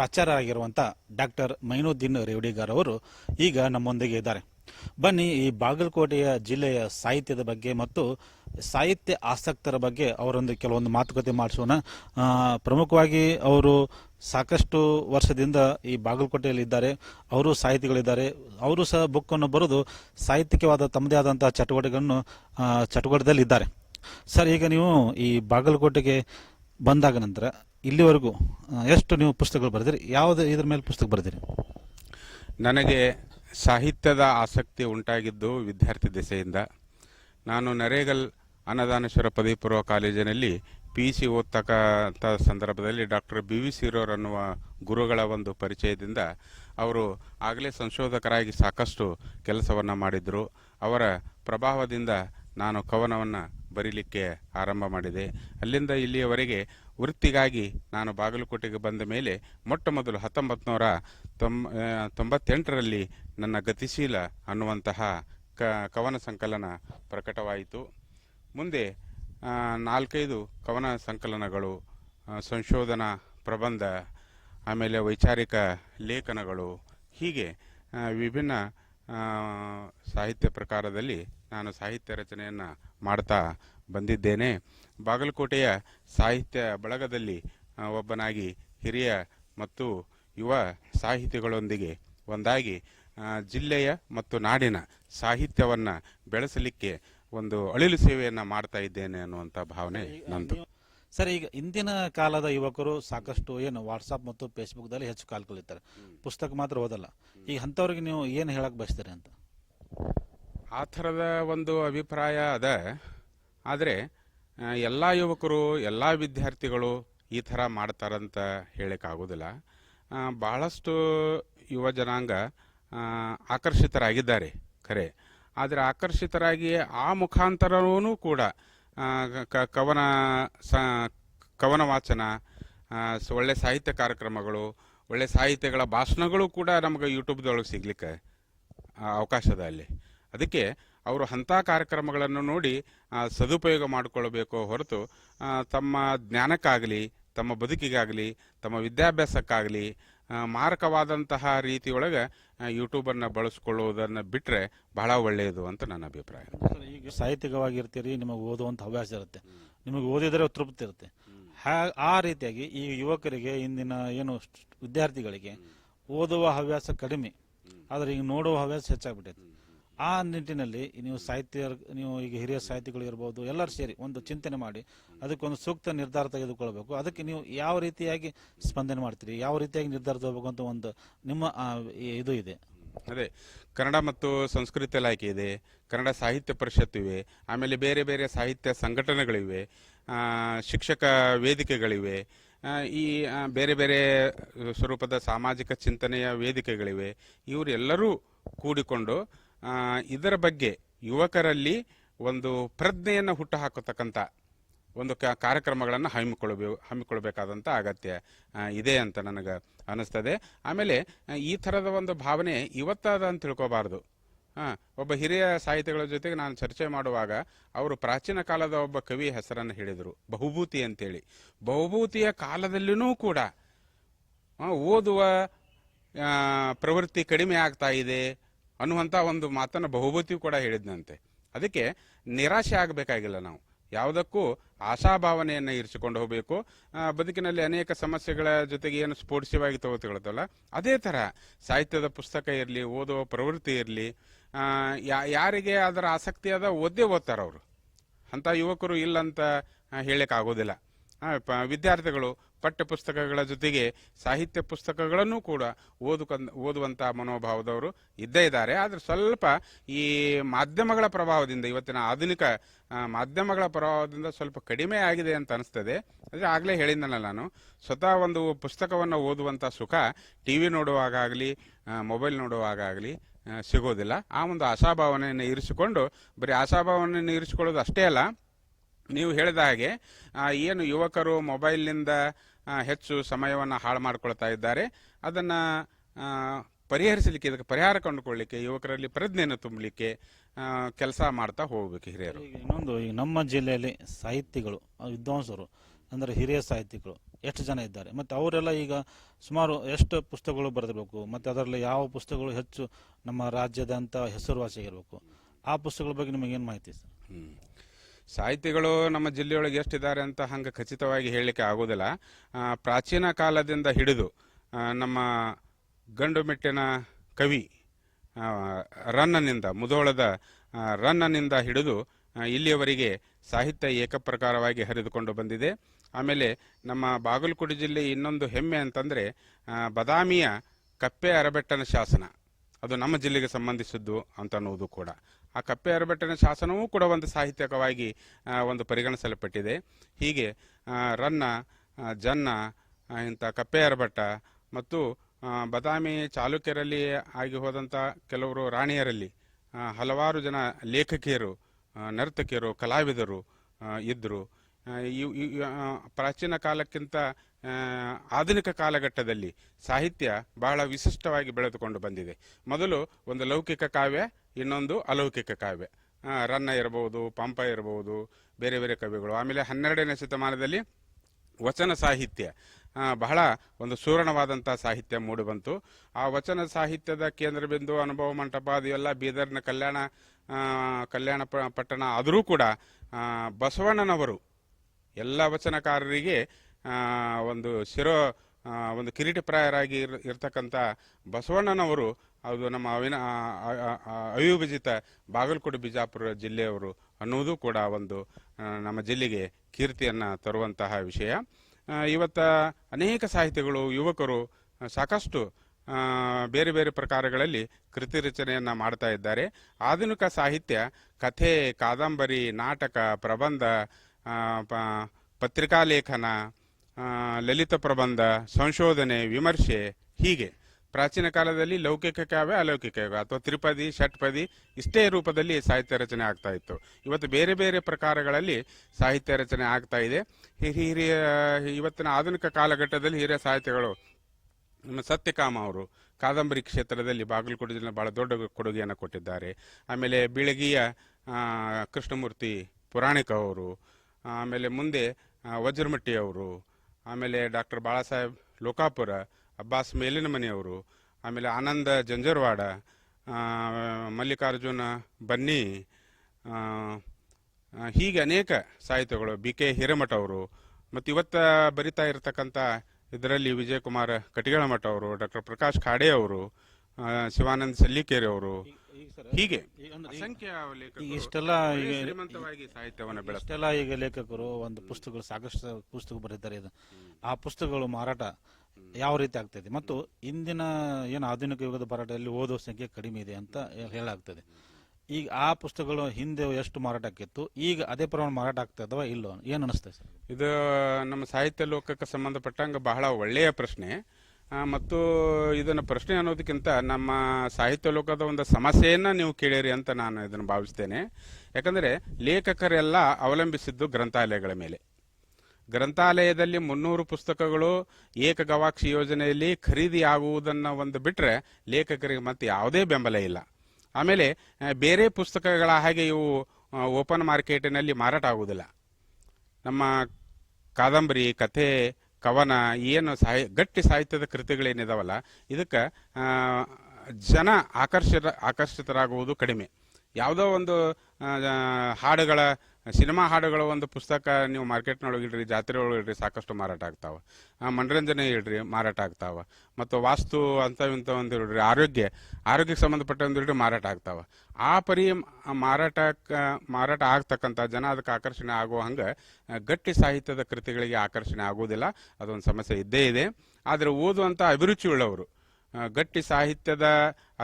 ಪ್ರಾಚಾರ್ಯರಾಗಿರುವಂಥ doctor Mainuddin ರೇವಡಿಗಾರ್ ಅವರು ಈಗ ನಮ್ಮೊಂದಿಗೆ ಇದ್ದಾರೆ. ಬನ್ನಿ ಈ ಬಾಗಲಕೋಟೆಯ ಜಿಲ್ಲೆಯ ಸಾಹಿತ್ಯದ ಬಗ್ಗೆ ಮತ್ತು ಸಾಹಿತ್ಯ ಆಸಕ್ತರ ಬಗ್ಗೆ ಅವರೊಂದು ಕೆಲವೊಂದು ಮಾತುಕತೆ ಮಾಡಿಸೋಣ. ಪ್ರಮುಖವಾಗಿ ಅವರು ಸಾಕಷ್ಟು ವರ್ಷದಿಂದ ಈ ಬಾಗಲಕೋಟೆಯಲ್ಲಿ ಇದ್ದಾರೆ. ಅವರು ಸಾಹಿತಿಗಳಿದ್ದಾರೆ. ಅವರು ಸಹ ಬುಕ್ಕನ್ನು ಬರೆದು ಸಾಹಿತ್ಯಿಕವಾದ ತಮ್ಮದೇ ಆದಂಥ ಚಟುವಟಿಕೆಗಳನ್ನು ಚಟುವಟಿಕೆಯಲ್ಲಿ ಇದ್ದಾರೆ ಸರ್, ಈಗ ನೀವು ಈ ಬಾಗಲಕೋಟೆಗೆ ಬಂದಾಗ ನಂತರ ಇಲ್ಲಿವರೆಗೂ ಎಷ್ಟು ನೀವು ಪುಸ್ತಕಗಳು ಬರೆದಿರಿ? ಯಾವುದು ಇದ್ರ ಮೇಲೆ ಪುಸ್ತಕ ಬರೆದಿರಿ? ನನಗೆ ಸಾಹಿತ್ಯದ ಆಸಕ್ತಿ ಉಂಟಾಗಿದ್ದು ವಿದ್ಯಾರ್ಥಿ ದೆಸೆಯಿಂದ. ನಾನು ನರೇಗಲ್ ಅನ್ನದಾನೇಶ್ವರ ಪದವಿ ಪೂರ್ವ ಕಾಲೇಜಿನಲ್ಲಿ ಪಿ ಸಿ ಓದ್ತಕ್ಕಂಥ ಸಂದರ್ಭದಲ್ಲಿ ಡಾಕ್ಟರ್ ಬಿ ವಿ ಸಿರೋರ್ ಅನ್ನುವ ಗುರುಗಳ ಒಂದು ಪರಿಚಯದಿಂದ ಅವರು ಆಗಲೇ ಸಂಶೋಧಕರಾಗಿ ಸಾಕಷ್ಟು ಕೆಲಸವನ್ನು ಮಾಡಿದರು. ಅವರ ಪ್ರಭಾವದಿಂದ ನಾನು ಕವನವನ್ನು ಬರೀಲಿಕ್ಕೆ ಆರಂಭ ಮಾಡಿದೆ. ಅಲ್ಲಿಂದ ಇಲ್ಲಿಯವರೆಗೆ ವೃತ್ತಿಗಾಗಿ ನಾನು ಬಾಗಲಕೋಟೆಗೆ ಬಂದ ಮೇಲೆ ಮೊಟ್ಟ ಮೊದಲು ಹತ್ತೊಂಬತ್ತು ನೂರ ತೊಂಬ ತೊಂಬತ್ತೆಂಟರಲ್ಲಿ ನನ್ನ ಗತಿಶೀಲ ಅನ್ನುವಂತಹ ಕ, ಕವನ ಸಂಕಲನ ಪ್ರಕಟವಾಯಿತು. ಮುಂದೆ ನಾಲ್ಕೈದು ಕವನ ಸಂಕಲನಗಳು ಸಂಶೋಧನಾ ಪ್ರಬಂಧ, ಆಮೇಲೆ ವೈಚಾರಿಕ ಲೇಖನಗಳು, ಹೀಗೆ ವಿಭಿನ್ನ ಸಾಹಿತ್ಯ ಪ್ರಕಾರದಲ್ಲಿ ನಾನು ಸಾಹಿತ್ಯ ರಚನೆಯನ್ನು ಮಾಡ್ತಾ ಬಂದಿದ್ದೇನೆ. ಬಾಗಲಕೋಟೆಯ ಸಾಹಿತ್ಯ ಬಳಗದಲ್ಲಿ ಒಬ್ಬನಾಗಿ ಹಿರಿಯ ಮತ್ತು ಯುವ ಸಾಹಿತಿಗಳೊಂದಿಗೆ ಒಂದಾಗಿ ಜಿಲ್ಲೆಯ ಮತ್ತು ನಾಡಿನ ಸಾಹಿತ್ಯವನ್ನು ಬೆಳೆಸಲಿಕ್ಕೆ ಒಂದು ಅಳಿಲು ಸೇವೆಯನ್ನು ಮಾಡ್ತಾ ಇದ್ದೇನೆ ಅನ್ನುವಂಥ ಭಾವನೆ ನಂದು. ಸರ್ ಈಗ ಇಂದಿನ ಕಾಲದ ಯುವಕರು ಸಾಕಷ್ಟು ಏನು ವಾಟ್ಸಪ್ ಮತ್ತು ಫೇಸ್ಬುಕ್ದಲ್ಲಿ ಹೆಚ್ಚು ಕಾಲ್ ಕಲಿತಾರೆ ಪುಸ್ತಕ ಮಾತ್ರ ಓದಲ್ಲ. ಈಗ ಅಂಥವ್ರಿಗೆ ನೀವು ಏನು ಹೇಳಕ್ ಬಯಸ್ತೀರಿ ಅಂತ? ಆ ಥರದ ಒಂದು ಅಭಿಪ್ರಾಯ ಅದ. ಆದರೆ ಎಲ್ಲ ಯುವಕರು ಎಲ್ಲ ವಿದ್ಯಾರ್ಥಿಗಳು ಈ ಥರ ಮಾಡ್ತಾರಂತ ಹೇಳೋಕ್ಕಾಗೋದಿಲ್ಲ. ಭಾಳಷ್ಟು ಬಹಳಷ್ಟು ಯುವ ಜನಾಂಗ ಆಕರ್ಷಿತರಾಗಿದ್ದಾರೆ ಖರೆ. ಆದರೆ ಆಕರ್ಷಿತರಾಗಿ ಆ ಮುಖಾಂತರವೂ ಕೂಡ ಕವನ ಸ ಕವನ ವಾಚನ ಒಳ್ಳೆ ಸಾಹಿತ್ಯ ಕಾರ್ಯಕ್ರಮಗಳು ಒಳ್ಳೆ ಸಾಹಿತ್ಯಗಳ ಭಾಷಣಗಳು ಕೂಡ ನಮಗೆ ಯೂಟ್ಯೂಬ್ದೊಳಗೆ ಸಿಗ್ಲಿಕ್ಕೆ ಆ, ಅವಕಾಶ ಅದ ಅಲ್ಲಿ. ಅದಕ್ಕೆ ಅವರು ಅಂಥ ಕಾರ್ಯಕ್ರಮಗಳನ್ನು ನೋಡಿ ಸದುಪಯೋಗ ಮಾಡಿಕೊಳ್ಬೇಕು ಹೊರತು ತಮ್ಮ ಜ್ಞಾನಕ್ಕಾಗಲಿ ತಮ್ಮ ಬದುಕಿಗಾಗಲಿ ತಮ್ಮ ವಿದ್ಯಾಭ್ಯಾಸಕ್ಕಾಗಲಿ ಮಾರಕವಾದಂತಹ ರೀತಿಯೊಳಗೆ ಯೂಟ್ಯೂಬನ್ನು ಬಳಸ್ಕೊಳ್ಳುವುದನ್ನು ಬಿಟ್ಟರೆ ಬಹಳ ಒಳ್ಳೆಯದು ಅಂತ ನನ್ನ ಅಭಿಪ್ರಾಯ. ಈಗ ಸಾಹಿತ್ಯಿಕವಾಗಿರ್ತೀರಿ ನಿಮಗೆ ಓದುವಂತ ಹವ್ಯಾಸ ಇರುತ್ತೆ. ನಿಮಗೆ ಓದಿದರೆ ತೃಪ್ತಿ ಇರುತ್ತೆ. ಹಾ- ಆ ರೀತಿಯಾಗಿ ಈ ಯುವಕರಿಗೆ ಇಂದಿನ ಏನು ವಿದ್ಯಾರ್ಥಿಗಳಿಗೆ ಓದುವ ಹವ್ಯಾಸ ಕಡಿಮೆ. ಆದ್ರೆ ಈಗ ನೋಡುವ ಹವ್ಯಾಸ ಹೆಚ್ಚಾಗ್ಬಿಟ್ಟೈತೆ. ಆ ನಿಟ್ಟಿನಲ್ಲಿ ನೀವು ಸಾಹಿತ್ಯ, ನೀವು ಈಗ ಹಿರಿಯ ಸಾಹಿತಿಗಳು ಇರ್ಬೋದು, ಎಲ್ಲರೂ ಸೇರಿ ಒಂದು ಚಿಂತನೆ ಮಾಡಿ, ಅದಕ್ಕೊಂದು ಸೂಕ್ತ ನಿರ್ಧಾರ ತೆಗೆದುಕೊಳ್ಬೇಕು. ಅದಕ್ಕೆ ನೀವು ಯಾವ ರೀತಿಯಾಗಿ ಸ್ಪಂದನೆ ಮಾಡ್ತೀರಿ? ಯಾವ ರೀತಿಯಾಗಿ ನಿರ್ಧಾರ ತಗೋಬೇಕು ಅಂತ ಒಂದು ನಿಮ್ಮ ಇದು ಇದೆ. ಅದೇ, ಕನ್ನಡ ಮತ್ತು ಸಂಸ್ಕೃತಿ ಇಲಾಖೆ ಇದೆ, ಕನ್ನಡ ಸಾಹಿತ್ಯ ಪರಿಷತ್ತು ಇವೆ, ಆಮೇಲೆ ಬೇರೆ ಬೇರೆ ಸಾಹಿತ್ಯ ಸಂಘಟನೆಗಳಿವೆ ಶಿಕ್ಷಕ ವೇದಿಕೆಗಳಿವೆ ಈ ಬೇರೆ ಬೇರೆ ಸ್ವರೂಪದ ಸಾಮಾಜಿಕ ಚಿಂತನೆಯ ವೇದಿಕೆಗಳಿವೆ ಇವರೆಲ್ಲರೂ ಕೂಡಿಕೊಂಡು ಇದರ ಬಗ್ಗೆ ಯುವಕರಲ್ಲಿ ಒಂದು ಪ್ರಜ್ಞೆಯನ್ನು ಹುಟ್ಟುಹಾಕತಕ್ಕಂಥ ಒಂದು ಕ, ಕಾರ್ಯಕ್ರಮಗಳನ್ನು ಹಮ್ಮಿಕೊಳ್ಬೇಕು ಹಮ್ಮಿಕೊಳ್ಬೇಕಾದಂಥ ಅಗತ್ಯ ಇದೆ ಅಂತ ನನಗೆ ಅನ್ನಿಸ್ತದೆ ಆಮೇಲೆ ಈ ಥರದ ಒಂದು ಭಾವನೆ ಇವತ್ತಾದ ಅಂತ ತಿಳ್ಕೋಬಾರ್ದು. ಹಾಂ ಒಬ್ಬ ಹಿರಿಯ ಸಾಹಿತಿಗಳ ಜೊತೆಗೆ ನಾನು ಚರ್ಚೆ ಮಾಡುವಾಗ ಅವರು ಪ್ರಾಚೀನ ಕಾಲದ ಒಬ್ಬ ಕವಿ ಹೆಸರನ್ನು ಹೇಳಿದರು, ಬಹುಭೂತಿ ಅಂತೇಳಿ. ಬಹುಭೂತಿಯ ಕಾಲದಲ್ಲಿನೂ ಕೂಡ ಓದುವ ಪ್ರವೃತ್ತಿ ಕಡಿಮೆ ಆಗ್ತಾ ಇದೆ. ಅನ್ನುವಂಥ ಒಂದು ಮಾತನ್ನು ಬಹುಭೂತಿ ಕೂಡ ಹೇಳಿದ್ನಂತೆ. ಅದಕ್ಕೆ ನಿರಾಶೆ ಆಗಬೇಕಾಗಿಲ್ಲ ನಾವು. ಯಾವುದಕ್ಕೂ ಆಶಾಭಾವನೆಯನ್ನು ಇರಿಸಿಕೊಂಡು ಹೋಗಬೇಕು. ಬದುಕಿನಲ್ಲಿ ಅನೇಕ ಸಮಸ್ಯೆಗಳ ಜೊತೆಗೆ ಏನು ಸ್ಫೋಟಿಸವಾಗಿ ತಗೋತಿಗಳತ್ತಲ್ಲ ಅದೇ ಥರ ಸಾಹಿತ್ಯದ ಪುಸ್ತಕ ಇರಲಿ, ಓದುವ ಪ್ರವೃತ್ತಿ ಇರಲಿ ಯಾರಿಗೆ ಅದರ ಆಸಕ್ತಿ ಅದ ಓದೇ ಓದ್ತಾರೆ ಅವರು ಅಂಥ ಯುವಕರು ಇಲ್ಲಂತ ಹೇಳಕ್ ಆಗೋದಿಲ್ಲ ಪ- ವಿದ್ಯಾರ್ಥಿಗಳು ಪಠ್ಯ ಪುಸ್ತಕಗಳ ಜೊತೆಗೆ ಸಾಹಿತ್ಯ ಪುಸ್ತಕಗಳನ್ನು ಕೂಡ ಓದುಕ ಓದುವಂತಹ ಮನೋಭಾವದವರು ಇದ್ದೇ ಇದ್ದಾರೆ. ಆದರೆ ಸ್ವಲ್ಪ ಈ ಮಾಧ್ಯಮಗಳ ಪ್ರಭಾವದಿಂದ, ಇವತ್ತಿನ ಆಧುನಿಕ ಮಾಧ್ಯಮಗಳ ಪ್ರಭಾವದಿಂದ ಸ್ವಲ್ಪ ಕಡಿಮೆ ಆಗಿದೆ ಅಂತ ಅನಿಸ್ತದೆ. ಅಂದರೆ ಆಗಲೇ ಹೇಳಿದ್ದನಲ್ಲ ನಾನು, ಸ್ವತಃ ಒಂದು ಪುಸ್ತಕವನ್ನು ಓದುವಂಥ ಸುಖ ಟಿ ವಿ ನೋಡುವಾಗಲಿ ಮೊಬೈಲ್ ನೋಡುವಾಗಲಿ ಆಗಲಿ ಸಿಗೋದಿಲ್ಲ. ಆ ಒಂದು ಆಶಾಭಾವನೆಯನ್ನು ಇರಿಸಿಕೊಂಡು, ಬರೀ ಆಶಾಭಾವನೆಯನ್ನು ಇರಿಸಿಕೊಳ್ಳೋದು ಅಷ್ಟೇ ಅಲ್ಲ, ನೀವು ಹೇಳಿದ ಹಾಗೆ ಏನು ಯುವಕರು ಮೊಬೈಲ್ನಿಂದ ಹೆಚ್ಚು ಸಮಯವನ್ನು ಹಾಳು ಮಾಡ್ಕೊಳ್ತಾ ಇದ್ದಾರೆ. ಅದನ್ನು ಪರಿಹರಿಸಲಿಕ್ಕೆ ಇದಕ್ಕೆ ಪರಿಹಾರ ಕಂಡುಕೊಳ್ಳಲಿಕ್ಕೆ ಯುವಕರಲ್ಲಿ ಪ್ರಜ್ಞೆಯನ್ನು ತುಂಬಲಿಕ್ಕೆ ಕೆಲಸ ಮಾಡ್ತಾ ಹೋಗಬೇಕು ಹಿರಿಯರು. ಇನ್ನೊಂದು ಈಗ ನಮ್ಮ ಜಿಲ್ಲೆಯಲ್ಲಿ ಸಾಹಿತಿಗಳು ವಿದ್ವಾಂಸರು ಅಂದರೆ ಹಿರಿಯ ಸಾಹಿತಿಗಳು ಎಷ್ಟು ಜನ ಇದ್ದಾರೆ? ಮತ್ತು ಅವರೆಲ್ಲ ಈಗ ಸುಮಾರು ಎಷ್ಟು ಪುಸ್ತಕಗಳು ಬರೆದಿರಬೇಕು? ಮತ್ತು ಅದರಲ್ಲಿ ಯಾವ ಪುಸ್ತಕಗಳು ಹೆಚ್ಚು ನಮ್ಮ ರಾಜ್ಯದಂಥ ಹೆಸರುವಾಸಿಯಾಗಿರಬೇಕು? ಆ ಪುಸ್ತಕಗಳ ಬಗ್ಗೆ ನಿಮಗೇನು ಮಾಹಿತಿ ಸರ್. ಸಾಹಿತಿಗಳು ನಮ್ಮ ಜಿಲ್ಲೆಯೊಳಗೆ ಎಷ್ಟಿದ್ದಾರೆ ಅಂತ ಹಂಗೆ ಖಚಿತವಾಗಿ ಹೇಳಲಿಕ್ಕೆ ಆಗೋದಿಲ್ಲ. ಪ್ರಾಚೀನ ಕಾಲದಿಂದ ಹಿಡಿದು ನಮ್ಮ ಗಂಡು ಮೆಟ್ಟಿನ ಕವಿ ರನ್ನನಿಂದ, ಮುದೋಳದ ರನ್ನನಿಂದ ಹಿಡಿದು ಇಲ್ಲಿಯವರೆಗೆ ಸಾಹಿತ್ಯ ಏಕಪ್ರಕಾರವಾಗಿ ಹರಿದುಕೊಂಡು ಬಂದಿದೆ. ಆಮೇಲೆ ನಮ್ಮ ಬಾಗಲಕೋಟೆ ಜಿಲ್ಲೆ ಇನ್ನೊಂದು ಹೆಮ್ಮೆ ಅಂತಂದರೆ ಬದಾಮಿಯ ಕಪ್ಪೆ ಅರಬೆಟ್ಟನ ಶಾಸನ. ಅದು ನಮ್ಮ ಜಿಲ್ಲೆಗೆ ಸಂಬಂಧಿಸಿದ್ದು ಅಂತ ಅನ್ನೋದು ಕೂಡ. ಆ ಕಪ್ಪೆ ಅರಬೆಟ್ಟನ ಶಾಸನವೂ ಕೂಡ ಒಂದು ಸಾಹಿತ್ಯಕವಾಗಿ ಒಂದು ಪರಿಗಣಿಸಲ್ಪಟ್ಟಿದೆ. ಹೀಗೆ ರನ್ನ ಜನ್ನ ಇಂಥ ಕಪ್ಪೆ ಅರಬೆಟ್ಟ ಮತ್ತು ಬದಾಮಿ ಚಾಲುಕ್ಯರಲ್ಲಿ ಆಗಿ ಹೋದಂಥ ಕೆಲವರು ರಾಣಿಯರಲ್ಲಿ ಹಲವಾರು ಜನ ಲೇಖಕಿಯರು ನರ್ತಕಿಯರು, ಕಲಾವಿದರು ಇದ್ದರು. ಇವ್- ಪ್ರಾಚೀನ ಕಾಲಕ್ಕಿಂತ ಆಧುನಿಕ ಕಾಲಘಟ್ಟದಲ್ಲಿ ಸಾಹಿತ್ಯ ಬಹಳ ವಿಶಿಷ್ಟವಾಗಿ ಬೆಳೆದುಕೊಂಡು ಬಂದಿದೆ. ಮೊದಲು ಒಂದು ಲೌಕಿಕ ಕಾವ್ಯ, ಇನ್ನೊಂದು ಅಲೌಕಿಕ ಕಾವ್ಯ. ರನ್ನ ಇರಬಹುದು, ಪಂಪ ಇರಬಹುದು, ಬೇರೆ ಬೇರೆ ಕವಿಗಳು. ಆಮೇಲೆ ಹನ್ನೆರಡನೇ ಶತಮಾನದಲ್ಲಿ ವಚನ ಸಾಹಿತ್ಯ. ಬಹಳ ಒಂದು ಸುವರ್ಣವಾದಂಥ ಸಾಹಿತ್ಯ ಮೂಡಿಬಂತು ಆ ವಚನ ಸಾಹಿತ್ಯದ ಕೇಂದ್ರ ಬಿಂದು ಅನುಭವ ಮಂಟಪ ಅದು ಎಲ್ಲ ಬೀದರ್ನ ಕಲ್ಯಾಣ ಕಲ್ಯಾಣ ಪಟ್ಟಣ ಆದರೂ ಕೂಡ ಬಸವಣ್ಣನವರು ಎಲ್ಲ ವಚನಕಾರರಿಗೆ ಒಂದು ಶಿರೋ ಒಂದು ಕಿರೀಟಪ್ರಾಯರಾಗಿ ಇರ್, ಇರ್ತಕ್ಕಂಥ ಬಸವಣ್ಣನವರು, ಅದು ನಮ್ಮ ಅವಿನ ಅವಿಭಜಿತ ಬಾಗಲಕೋಟೆ ಬಿಜಾಪುರ ಜಿಲ್ಲೆಯವರು ಅನ್ನುವುದು ಕೂಡ ಒಂದು ನಮ್ಮ ಜಿಲ್ಲೆಗೆ ಕೀರ್ತಿಯನ್ನು ತರುವಂತಹ ವಿಷಯ. ಇವತ್ತ ಅನೇಕ ಸಾಹಿತಿಗಳು, ಯುವಕರು ಸಾಕಷ್ಟು ಬೇರೆ ಬೇರೆ ಪ್ರಕಾರಗಳಲ್ಲಿ ಕೃತಿ ರಚನೆಯನ್ನು ಮಾಡ್ತಾ ಇದ್ದಾರೆ. ಆಧುನಿಕ ಸಾಹಿತ್ಯ, ಕಥೆ, ಕಾದಂಬರಿ, ನಾಟಕ, ಪ್ರಬಂಧ ಪತ್ರಿಕಾ ಲೇಖನ ಲಲಿತ ಪ್ರಬಂಧ, ಸಂಶೋಧನೆ, ವಿಮರ್ಶೆ, ಹೀಗೆ. ಪ್ರಾಚೀನ ಕಾಲದಲ್ಲಿ ಲೌಕಿಕ ಕಾವ್ಯ, ಅಲೌಕಿಕ ಅಥವಾ ತ್ರಿಪದಿ, ಷಟ್ಪದಿ, ಇಷ್ಟೇ ರೂಪದಲ್ಲಿ ಸಾಹಿತ್ಯ ರಚನೆ ಆಗ್ತಾ ಇತ್ತು. ಇವತ್ತು ಬೇರೆ ಬೇರೆ ಪ್ರಕಾರಗಳಲ್ಲಿ ಸಾಹಿತ್ಯ ರಚನೆ ಆಗ್ತಾ ಇದೆ. ಹಿರಿಯ, ಇವತ್ತಿನ ಆಧುನಿಕ ಕಾಲಘಟ್ಟದಲ್ಲಿ ಹಿರಿಯ ಸಾಹಿತ್ಯಗಳು, ನಮ್ಮ ಸತ್ಯಕಾಮ ಅವರು ಕಾದಂಬರಿ ಕ್ಷೇತ್ರದಲ್ಲಿ ಬಾಗಲಕೋಟೆ ಜಿಲ್ಲೆ ಬಹಳ ದೊಡ್ಡ ಕೊಡುಗೆಯನ್ನು ಕೊಟ್ಟಿದ್ದಾರೆ. ಆಮೇಲೆ ಬೀಳಗಿಯ ಕೃಷ್ಣಮೂರ್ತಿ ಪುರಾಣಿಕ ಅವರು, ಆಮೇಲೆ ಮುಂದೆ ವಜ್ರಮಟ್ಟಿ ಅವರು ಆಮೇಲೆ ಡಾಕ್ಟರ್ ಬಾಳಾಸಾಹೇಬ್ ಲೋಕಾಪುರ, ಅಬ್ಬಾಸ್ ಮೇಲಿನ ಮನೆಯವರು ಆಮೇಲೆ ಆನಂದ ಜಂಜರ್ವಾಡ ಮಲ್ಲಿಕಾರ್ಜುನ ಬನ್ನಿ ಹೀಗೆ ಅನೇಕ ಸಾಹಿತ್ಯಗಳು ಬಿ ಕೆ ಹಿರೇಮಠ ಅವರು, ಮತ್ತು ಇವತ್ತ ಬರಿತಾ ಇರತಕ್ಕಂಥ ಇದರಲ್ಲಿ ವಿಜಯಕುಮಾರ್ ಕಟಿಗಳಮಠ ಅವರು, ಡಾಕ್ಟರ್ ಪ್ರಕಾಶ್ ಖಾಡೆ ಅವರು ಶಿವಾನಂದ್ ಸಲ್ಲಿಕೇರಿ ಅವರು ಹೀಗೆ. ಅಸಂಖ್ಯ ಲೇಖಕರು ಇಷ್ಟೆಲ್ಲ ಈಗ ಶ್ರೀಮಂತವಾಗಿ ಸಾಹಿತ್ಯವನ್ನು ಬೆಳೆಸ್ತಾರೆ. ಇಷ್ಟೆಲ್ಲ ಈಗ ಲೇಖಕರು ಒಂದು ಪುಸ್ತಕಗಳು ಸಾಕಷ್ಟು ಪುಸ್ತಕ ಬರೀತಾರೆ ಇದು. ಆ ಪುಸ್ತಕಗಳು ಮಾರಾಟ ಯಾವ ರೀತಿ ಆಗ್ತದೆ ಮತ್ತು ಇಂದಿನ ಏನು ಆಧುನಿಕ ಯುಗದ ಮಾರಾಟದಲ್ಲಿ ಓದೋ ಸಂಖ್ಯೆ ಕಡಿಮೆ ಇದೆ ಅಂತ ಹೇಳಾಗ್ತದೆ ಈಗ ಆ ಪುಸ್ತಕಗಳು ಹಿಂದೆ ಎಷ್ಟು ಮಾರಾಟ ಆಕಿತ್ತು ಈಗ ಅದೇ ಪ್ರಮಾಣ ಮಾರಾಟ ಆಗ್ತಾ ಇದಾವ ಇಲ್ಲೋ ಏನ್ ಅನಿಸ್ತದೆ ಸರ್? ಇದು ನಮ್ಮ ಸಾಹಿತ್ಯ ಲೋಕಕ್ಕೆ ಸಂಬಂಧಪಟ್ಟಂಗೆ ಬಹಳ ಒಳ್ಳೆಯ ಪ್ರಶ್ನೆ. ಮತ್ತು ಇದನ್ನು ಪ್ರಶ್ನೆ ಅನ್ನೋದಕ್ಕಿಂತ ನಮ್ಮ ಸಾಹಿತ್ಯ ಲೋಕದ ಒಂದು ಸಮಸ್ಯೆಯನ್ನು ನೀವು ಕೇಳಿರಿ ಅಂತ ನಾನು ಇದನ್ನು ಭಾವಿಸ್ತೇನೆ. ಯಾಕಂದ್ರೆ ಲೇಖಕರೆಲ್ಲ ಅವಲಂಬಿಸಿದ್ದು ಗ್ರಂಥಾಲಯಗಳ ಮೇಲೆ. ಗ್ರಂಥಾಲಯದಲ್ಲಿ ಮುನ್ನೂರು ಪುಸ್ತಕಗಳು ಏಕ ಗವಾಕ್ಷಿ ಯೋಜನೆಯಲ್ಲಿ ಖರೀದಿ ಆಗುವುದನ್ನ ಒಂದು ಬಿಟ್ರೆ ಲೇಖಕರಿಗೆ ಮತ್ತೆ ಯಾವುದೇ ಬೆಂಬಲ ಇಲ್ಲ. ಆಮೇಲೆ ಬೇರೆ ಪುಸ್ತಕಗಳ ಹಾಗೆ ಇವು ಓಪನ್ ಮಾರ್ಕೆಟಿನಲ್ಲಿ ಮಾರಾಟ ಆಗುವುದಿಲ್ಲ. ನಮ್ಮ ಕಾದಂಬರಿ, ಕಥೆ ಕವನ ಏನು ಸಾಹಿ ಗಟ್ಟಿ ಸಾಹಿತ್ಯದ ಕೃತಿಗಳೇನಿದಾವಲ್ಲ ಇದಕ್ಕೆ ಜನ ಆಕರ್ಷಿತ ಆಕರ್ಷಿತರಾಗುವುದು ಕಡಿಮೆ. ಯಾವುದೋ ಒಂದು ಹಾಡುಗಳ ಸಿನಿಮಾ ಹಾಡುಗಳ ಒಂದು ಪುಸ್ತಕ ನೀವು ಮಾರ್ಕೆಟ್ನೊಳಗೆ ಇಡ್ರಿ ಜಾತ್ರೆ ಒಳಗೆ ಇಡ್ರಿ, ಸಾಕಷ್ಟು ಮಾರಾಟ ಆಗ್ತಾವ. ಮನರಂಜನೆ ಇಡ್ರಿ, ಮಾರಾಟ ಆಗ್ತಾವ. ಮತ್ತು ವಾಸ್ತು ಅಂತ ಒಂದು ಇಡ್ರಿ, ಆರೋಗ್ಯ, ಆರೋಗ್ಯಕ್ಕೆ ಸಂಬಂಧಪಟ್ಟ ಒಂದು ಇಡ್ರಿ ಮಾರಾಟ ಆಗ್ತಾವ. ಆ ಪರಿ ಮಾರಾಟಕ್ಕೆ ಮಾರಾಟ ಆಗ್ತಕ್ಕಂಥ ಜನ ಅದಕ್ಕೆ ಆಕರ್ಷಣೆ ಆಗೋ ಹಂಗೆ ಗಟ್ಟಿ ಸಾಹಿತ್ಯದ ಕೃತಿಗಳಿಗೆ ಆಕರ್ಷಣೆ ಆಗುವುದಿಲ್ಲ. ಅದೊಂದು ಸಮಸ್ಯೆ ಇದ್ದೇ ಇದೆ. ಆದರೆ ಓದುವಂಥ ಅಭಿರುಚಿ ಉಳ್ಳವರು ಗಟ್ಟಿ ಸಾಹಿತ್ಯದ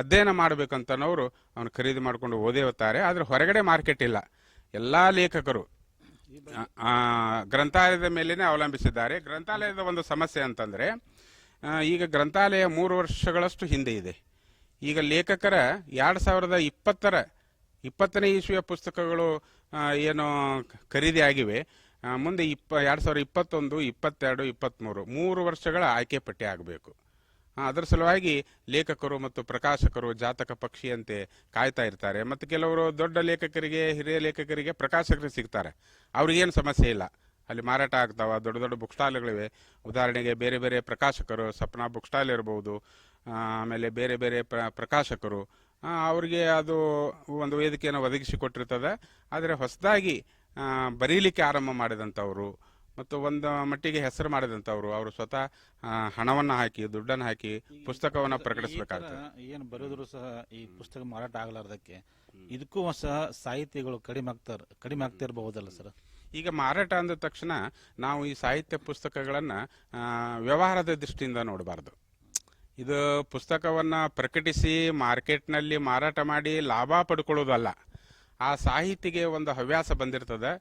ಅಧ್ಯಯನ ಮಾಡಬೇಕಂತನವರು ಅವನು ಖರೀದಿ ಮಾಡಿಕೊಂಡು ಓದೇ ಓದ್ತಾರೆ ಆದರೆ ಹೊರಗಡೆ ಮಾರ್ಕೆಟ್ ಇಲ್ಲ. ಎಲ್ಲಾ ಲೇಖಕರು ಗ್ರಂಥಾಲಯದ ಮೇಲೇನೆ ಅವಲಂಬಿಸಿದ್ದಾರೆ. ಗ್ರಂಥಾಲಯದ ಒಂದು ಸಮಸ್ಯೆ ಅಂತಂದ್ರೆ ಈಗ ಗ್ರಂಥಾಲಯ ಮೂರು ವರ್ಷಗಳಷ್ಟು ಹಿಂದೆ ಇದೆ. ಈಗ ಲೇಖಕರ ಎರಡು ಸಾವಿರದ ಇಪ್ಪತ್ತರ, ಇಪ್ಪತ್ತನೇ ಇಸ್ವಿಯ ಪುಸ್ತಕಗಳು ಏನು ಖರೀದಿ ಆಗಿವೆ. ಮುಂದೆ ಇಪ್ಪ, ಎರಡ್ ಸಾವಿರದ ಇಪ್ಪತ್ತೊಂದು, ಇಪ್ಪತ್ತೆರಡು ಇಪ್ಪತ್ತ್ಮೂರು ಮೂರು ವರ್ಷಗಳ ಆಯ್ಕೆ ಪಟ್ಟಿ ಆಗಬೇಕು. ಅದರ ಸಲುವಾಗಿ ಲೇಖಕರು ಮತ್ತು ಪ್ರಕಾಶಕರು ಜಾತಕ ಪಕ್ಷಿಯಂತೆ ಕಾಯ್ತಾ ಇರ್ತಾರೆ. ಮತ್ತು ಕೆಲವರು ದೊಡ್ಡ ಲೇಖಕರಿಗೆ, ಹಿರಿಯ ಲೇಖಕರಿಗೆ ಪ್ರಕಾಶಕರು ಸಿಗ್ತಾರೆ. ಅವ್ರಿಗೇನು ಸಮಸ್ಯೆ ಇಲ್ಲ. ಅಲ್ಲಿ ಮಾರಾಟ ಆಗ್ತಾವ, ದೊಡ್ಡ ದೊಡ್ಡ ಬುಕ್ ಸ್ಟಾಲ್ಗಳಿವೆ. ಉದಾಹರಣೆಗೆ ಬೇರೆ ಬೇರೆ ಪ್ರಕಾಶಕರು, ಸಪ್ನಾ ಬುಕ್ ಸ್ಟಾಲ್ ಇರ್ಬೋದು ಆಮೇಲೆ ಬೇರೆ ಬೇರೆ ಪ್ರ- ಪ್ರಕಾಶಕರು ಅವರಿಗೆ ಅವ್ರಿಗೆ ಅದು ಒಂದು ವೇದಿಕೆಯನ್ನು ಒದಗಿಸಿಕೊಟ್ಟಿರ್ತದೆ. ಆದರೆ ಹೊಸದಾಗಿ ಬರೀಲಿಕ್ಕೆ ಆರಂಭ ಮಾಡಿದಂಥವ್ರು ಮತ್ತು ಒಂದು ಮಟ್ಟಿಗೆ ಹೆಸರು ಮಾಡಿದಂಥವ್ರು ಅವರು ಸ್ವತಃ ಹಣವನ್ನು ಹಾಕಿ ದುಡ್ಡನ್ನು ಹಾಕಿ ಪುಸ್ತಕವನ್ನ ಪ್ರಕಟಿಸಬೇಕಾಗ್ತದೆ ಏನು ಬರೆದ್ರು ಸಹ ಈ ಪುಸ್ತಕ ಮಾರಾಟ ಆಗಲಾರ್ದಕ್ಕೆ ಇದಕ್ಕೂ ಸಹ ಸಾಹಿತಿಗಳು ಕಡಿಮೆ ಆಗ್ತಾರ ಕಡಿಮೆ ಆಗ್ತಿರಬಹುದಲ್ಲ ಸರ್? ಈಗ ಮಾರಾಟ ಅಂದ ತಕ್ಷಣ ನಾವು ಈ ಸಾಹಿತ್ಯ ಪುಸ್ತಕಗಳನ್ನ ವ್ಯವಹಾರದ ದೃಷ್ಟಿಯಿಂದ ನೋಡಬಾರ್ದು. ಇದು ಪುಸ್ತಕವನ್ನ ಪ್ರಕಟಿಸಿ ಮಾರ್ಕೆಟ್ನಲ್ಲಿ ಮಾರಾಟ ಮಾಡಿ ಲಾಭ ಪಡ್ಕೊಳ್ಳೋದಲ್ಲ. ಆ ಸಾಹಿತಿಗೆ ಒಂದು ಹವ್ಯಾಸ ಬಂದಿರ್ತದೆ.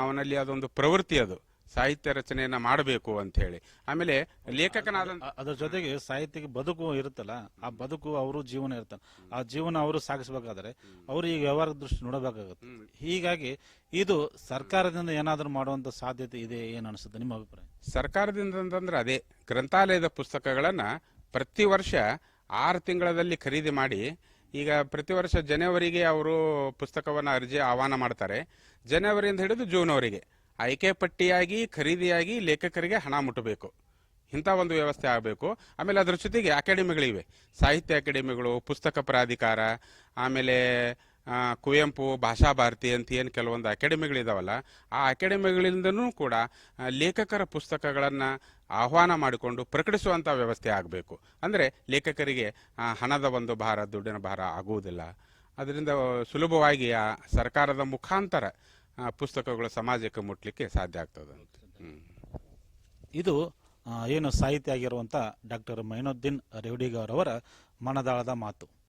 ಅವನಲ್ಲಿ ಅದೊಂದು ಪ್ರವೃತ್ತಿ ಅದು. ಸಾಹಿತ್ಯ ರಚನೆಯನ್ನ ಮಾಡಬೇಕು ಅಂತ ಹೇಳಿ ಆಮೇಲೆ ಲೇಖಕನಾದ ಅದರ ಜೊತೆಗೆ ಸಾಹಿತ್ಯಕ್ಕೆ ಬದುಕು ಇರುತ್ತಲ್ಲ ಆ ಬದುಕು ಅವರು ಜೀವನ ಇರ್ತಾರೆ ಆ ಜೀವನ ಅವರು ಸಾಗಿಸಬೇಕಾದ್ರೆ ಅವರು ಈ ವ್ಯವಹಾರ ದೃಷ್ಟಿ ನೋಡಬೇಕಾಗುತ್ತೆ. ಹೀಗಾಗಿ ಇದು ಸರ್ಕಾರದಿಂದ ಏನಾದರೂ ಮಾಡುವಂತ ಸಾಧ್ಯತೆ ಇದೆ ಏನು ಅನಿಸುತ್ತೆ ನಿಮ್ಮ ಅಭಿಪ್ರಾಯ? ಸರ್ಕಾರದಿಂದ ಅಂತಂದ್ರೆ ಅದೇ ಗ್ರಂಥಾಲಯದ ಪುಸ್ತಕಗಳನ್ನ ಪ್ರತಿ ವರ್ಷ ಆರು ತಿಂಗಳಲ್ಲಿ ಖರೀದಿ ಮಾಡಿ ಈಗ ಪ್ರತಿ ವರ್ಷ ಜನವರಿಗೆ ಅವರು ಪುಸ್ತಕವನ್ನ ಅರ್ಜಿ ಆಹ್ವಾನ ಮಾಡ್ತಾರೆ. ಜನವರಿಯಿಂದ ಹಿಡಿದು ಜೂನ್ವರೆಗೆ ಆಯ್ಕೆ ಪಟ್ಟಿಯಾಗಿ, ಖರೀದಿಯಾಗಿ ಲೇಖಕರಿಗೆ ಹಣ ಮುಟ್ಟಬೇಕು. ಇಂಥ ಒಂದು ವ್ಯವಸ್ಥೆ ಆಗಬೇಕು. ಆಮೇಲೆ ಅದರ ಜೊತೆಗೆ ಅಕಾಡೆಮಿಗಳಿವೆ. ಸಾಹಿತ್ಯ ಅಕಾಡೆಮಿಗಳು, ಪುಸ್ತಕ ಪ್ರಾಧಿಕಾರ, ಆಮೇಲೆ ಕುವೆಂಪು, ಭಾಷಾ ಭಾರತಿ ಅಂತ ಏನು ಕೆಲವೊಂದು ಅಕಾಡೆಮಿಗಳಿದಾವಲ್ಲ, ಆ ಅಕಾಡೆಮಿಗಳಿಂದನೂ ಕೂಡ ಲೇಖಕರ ಪುಸ್ತಕಗಳನ್ನು ಆಹ್ವಾನ ಮಾಡಿಕೊಂಡು ಪ್ರಕಟಿಸುವಂಥ ವ್ಯವಸ್ಥೆ ಆಗಬೇಕು. ಅಂದರೆ ಲೇಖಕರಿಗೆ ಹಣದ ಒಂದು ಭಾರ, ದುಡ್ಡಿನ ಭಾರ ಆಗುವುದಿಲ್ಲ. ಅದರಿಂದ ಸುಲಭವಾಗಿ ಆ ಸರ್ಕಾರದ ಮುಖಾಂತರ ಪುಸ್ತಕಗಳು ಸಮಾಜಕ್ಕೆ ಮುಟ್ಲಿಕ್ಕೆ ಸಾಧ್ಯ ಆಗ್ತದೆ ಇದು ಏನು ಸಾಹಿತ್ಯ ಆಗಿರುವಂತ ಡಾಕ್ಟರ್ ಮೈನುದ್ದೀನ್ ರೇವಡಿಗೌರವರ ಮನದಾಳದ ಮಾತು.